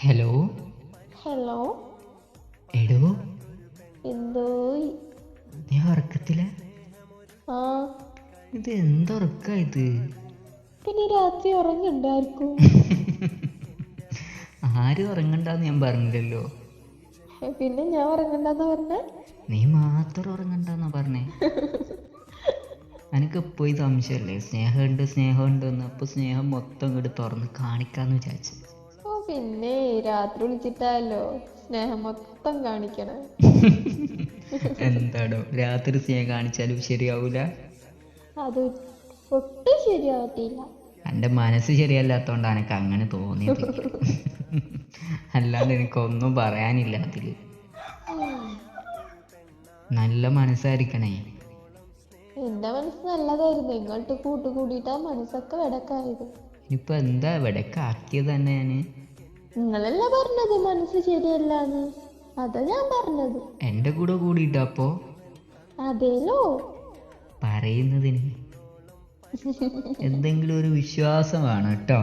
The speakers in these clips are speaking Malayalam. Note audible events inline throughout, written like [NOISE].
ഹലോ? ഹലോ? എടോ? എന്തോ? നീ ഉറക്കത്തില. ആ. ഇത് എന്തുറക്ക ഇത്? പിന്നെ രാത്രി ഉറങ്ങണ്ടായിരിക്കും [LAUGHS] ആരും ഉറങ്ങണ്ടെന്ന് ഞാൻ പറഞ്ഞില്ലല്ലോ. പിന്നെ ഞാൻ ഉറങ്ങണ്ടെന്ന് പറഞ്ഞ? നീ മാത്രം ഉറങ്ങണ്ടെന്നാ പറഞ്ഞേ. [LAUGHS] എനിക്ക് പോയി സംശയമല്ലേ സ്നേഹമുണ്ട് സ്നേഹമുണ്ട് എന്ന്. അപ്പൊ സ്നേഹം മൊത്തം ഇങ്ങോട്ട് തുറന്ന് കാണിക്കാന്ന് വിചാരിച്ചു. പിന്നെ രാത്രി വിളിച്ചിട്ടല്ലോ സ്നേഹം മൊത്തം കാണിക്കണം. എന്താടോ രാത്രി സ്നേഹം കാണിച്ചാലും ശരിയാവൂല? അത് ഒട്ടും ശരിയാവത്തില്ല. എന്റെ മനസ്സ് ശരിയല്ലാത്തോണ്ട് എനിക്ക് അങ്ങനെ തോന്നിയത്. അല്ലാണ്ട് എനിക്കൊന്നും പറയാനില്ല അതിൽ നല്ല മനസ്സായിരിക്കണേ. എന്റെ മനസ്സ് നല്ലതായിരുന്നു. ഇങ്ങോട്ട് കൂട്ടുകൂടിയിട്ടാ മനസ്സൊക്കെ വെടക്കായത് ഇനിയിപ്പോ എന്താ വെടക്കാക്കിയത് തന്നെ ഞാൻ? നിങ്ങളല്ല പറഞ്ഞത് മനസ്സ് ശരിയല്ലാന്ന്? അതാ ഞാൻ പറഞ്ഞത്. എന്റെ കൂടെ കൂടിയിട്ടപ്പോ അതേലോ. പറയുന്നതിന് എന്തെങ്കിലും ഒരു വിശ്വാസം വേണം കേട്ടോ.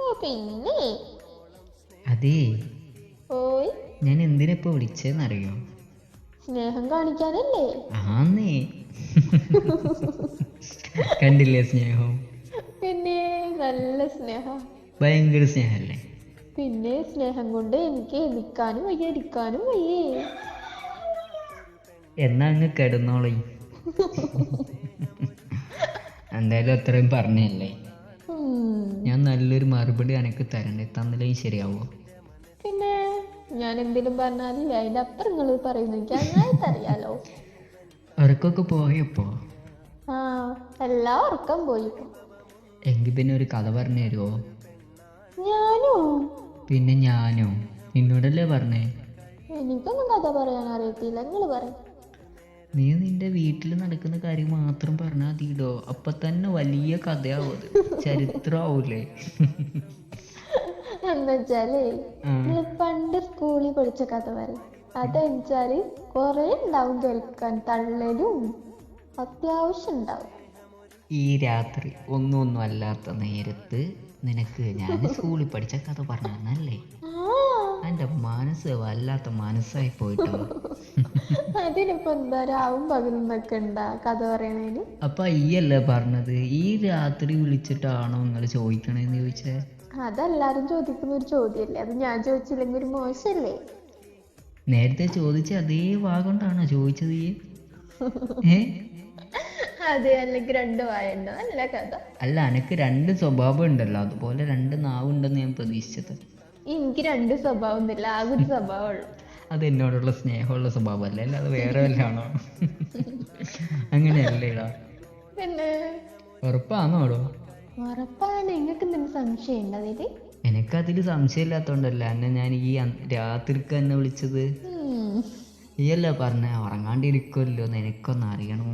ഓ പിന്നെ? അതേ. ഓയ്. ഞാൻ എന്തിനിപ്പോ വിളിച്ചെന്നറിയോ? സ്നേഹം കാണിക്കാനല്ലേ? ആന്നേ. കണ്ടില്ലേ സ്നേഹം? പിന്നെ നല്ല സ്നേഹം. ഭയങ്കര സ്നേഹല്ലേ? പിന്നെ സ്നേഹം കൊണ്ട് എനിക്ക് നിൽക്കാനും വയ്യ ഇരിക്കാനും വയ്യേ. എന്നാ അങ്ങ് കിടന്നോളി. എന്തായാലും അത്രയും പറഞ്ഞല്ലേ. ഞാൻ നല്ലൊരു മറുപടി എനിക്ക് തരണ്ടേ? തന്നില്ലെങ്കിൽ ശരിയാവോ? പിന്നെ ഞാൻ എന്തെങ്കിലും പറഞ്ഞാൽ അതിന്റെ അപ്പുറം നിങ്ങൾ പറയുന്നു എനിക്ക് നന്നായിട്ട് അറിയാലോ. ഉറക്കൊക്കെ പോയപ്പോ ആ എല്ലാ ഉറക്കം പോയി എങ്കി എങ്കിൽ പിന്നെ ഒരു കഥ പറഞ്ഞു തരുമോ ഞാനോ? പിന്നെ ഞാനോ? നിന്നോടല്ലേ പറഞ്ഞേ? എനിക്കൊന്നും കഥ പറയാൻ അറിയത്തില്ല. നിങ്ങൾ പറയും. നീ നിന്റെ വീട്ടിൽ നടക്കുന്ന കാര്യം മാത്രം പറഞ്ഞാൽ മതിയിടോ അപ്പൊ തന്നെ വലിയ കഥയാവും അത്. ചരിത്രമാവൂലേ [LAUGHS] എന്നുവെച്ചാലേ. നിങ്ങൾ പണ്ട് സ്കൂളിൽ പഠിച്ച കഥ പറയും. അതെന്നുവെച്ചാൽ കൊറേ ഉണ്ടാവും കേൾക്കാൻ. തള്ളലും അത്യാവശ്യം ഉണ്ടാവും ഈ രാത്രി ഒന്നും ഒന്നും അല്ലാത്ത നേരത്ത് നിനക്ക് ഞാൻ സ്കൂളിൽ പഠിച്ച കഥ പറഞ്ഞല്ലേ എന്റെ മനസ്സ് വല്ലാത്ത മനസ്സായി പോയിട്ടോ? അതിനിപ്പോ എന്താ രാവും ഉണ്ടാ കഥ പറയണേന് അപ്പൊ ഈയല്ലേ പറഞ്ഞത്? ഈ രാത്രി വിളിച്ചിട്ടാണോ നിങ്ങൾ ചോദിക്കണേന്ന് ചോദിച്ചേ? അതെല്ലാരും ചോദിക്കുന്ന ഒരു ചോദ്യല്ലേ? അത് ഞാൻ ചോദിച്ചില്ലെങ്കിൽ ഒരു മോശല്ലേ? നേരത്തെ ചോദിച്ച അതേ വാഗോണ്ടാണോ ചോദിച്ചത് ഈ? ഏ? അതെ അല്ലെങ്കിൽ രണ്ട് വായുണ്ടോ. നല്ല കഥ. അല്ല എനിക്ക് രണ്ട് സ്വഭാവം ഉണ്ടല്ലോ. അതുപോലെ രണ്ട് നാവുണ്ടെന്ന് ഞാൻ പ്രതീക്ഷിച്ചത്. എനിക്ക് രണ്ട് സ്വഭാവം ഒന്നുമില്ല ആകെ ഒരു സ്വഭാവമുള്ളൂ അത് എന്നോടുള്ള സ്നേഹമുള്ള സ്വഭാവം സ്വഭാവമല്ലേ? അത് വേറെ വല്ലാണോ? അങ്ങനെയല്ലേടാ പിന്നെ? ഉറപ്പാണോടോ ഉറപ്പാണ്. നിങ്ങൾക്ക് എന്തെങ്കിലും സംശയം ഉണ്ട് അതിൽ? എനിക്കതിൽ സംശയമില്ലാത്തോണ്ടല്ല. എന്നെ ഞാൻ ഈ രാത്രിക്ക് എന്നെ വിളിച്ചത്. ഉം. നീയല്ല പറഞ്ഞ ഉറങ്ങാണ്ടിരിക്കുമല്ലോ എന്ന് എനിക്കൊന്ന് അറിയണം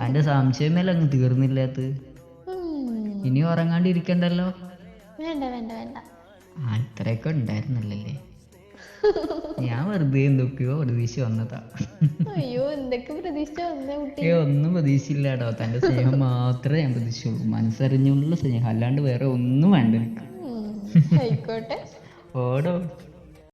അതിന്റെ സംശയമല്ല അങ്ങ് തീർന്നില്ലാത്ത. ഇനി ഇനി ഉറങ്ങാണ്ടിരിക്കണ്ടല്ലോ? വേണ്ട വേണ്ട വേണ്ട. അത്രയൊക്കെ ഉണ്ടായിരുന്നല്ലേ ഞാൻ വെറുതെ എന്തൊക്കെയോ പ്രതീക്ഷ വന്നതാ. അയ്യോ എന്തൊക്കെ പ്രതീക്ഷ ഏ ഒന്നും പ്രതീക്ഷയില്ലാട്ടോ. തന്റെ സ്നേഹം മാത്രമേ ഞാൻ പ്രതീക്ഷിച്ചുള്ളൂ. മനസ്സറിഞ്ഞുള്ള സ്നേഹം. അല്ലാണ്ട് വേറെ ഒന്നും വേണ്ട എനിക്ക്. ആയിക്കോട്ടെ. ഓടോ.